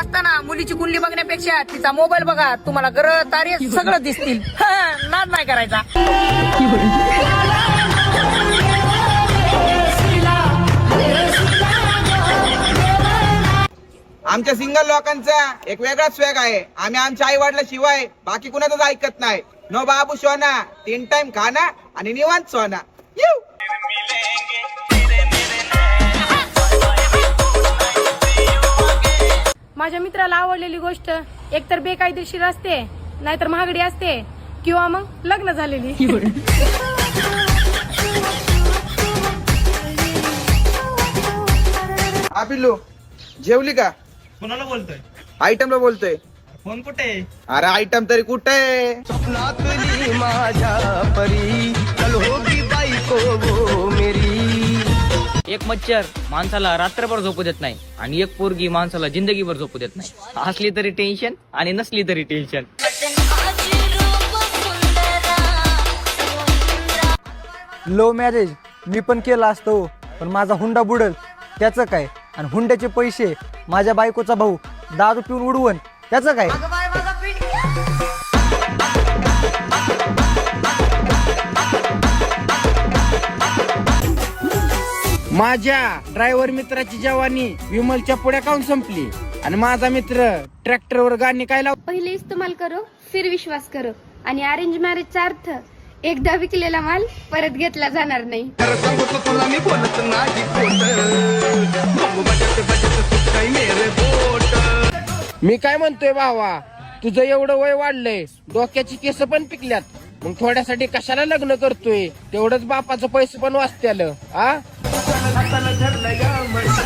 असताना मुलीची कुंडली बघण्यापेक्षा तिचा मोबाईल बघा तुम्हाला गर तारे सगळं दिसतील. नाद नाही करायचा. आमच्या सिंगल लोकांचा एक वेगळाच स्वॅग आहे. आम्ही आमच्या आई वडिला शिवाय बाकी कुणाचंच ऐकत नाही. नो बाबू सोना तीन टाइम खाना आणि निवांत सोना. माझ्या मित्राला आवडलेली गोष्ट एकतर बेकायदेशीर असते नाहीतर महागडी असते किंवा मग लग्न झालेली. हा पिल्लू. जेवली का? कोणाला बोलतोय? आयटमला बोलतोय. फोन कुठे आहे? अरे आयटम तरी कुठे आहे? माझ्या परी होगी मेरी एक मच्छर माणसाला रात्रभर झोपू देत नाही आणि एक पोरगी माणसाला जिंदगीभर झोपू देत नाही. असली तरी टेन्शन आणि नसली तरी टेन्शन लो मॅरेज मी पण केला असतो हो, पण माझा हुंडा बुडल. त्याचं काय? आणि हुंड्याचे पैसे माझ्या बायकोचा भाऊ दारू पिऊन उडवण त्याचं काय? माझ्या ड्रायव्हर मित्राची जवानी विमलच्या पुढ्या काऊन संपली. आणि माझा मित्र ट्रॅक्टरवर गाणी काय लाव पहिले इस्तेमाल करो फिर विश्वास करो. आणि अरेंज मॅरेजचा अर्थ एकदा विकलेला माल परत घेतला जाणार नाही. खरं सांगतो तुला मी बोलत नाही खोट. बघू बजत बजत सुटकाई मेरे बोट. मी काय म्हणतोय भावा तुझं एवढं वय वाढलंय डोक्याची केस पण पिकल्यात. मग थोड्यासाठी कशाला लग्न करतोय? तेवढंच बापाचं पैसे पण वाचत्याल आ? Hasta meterle llama.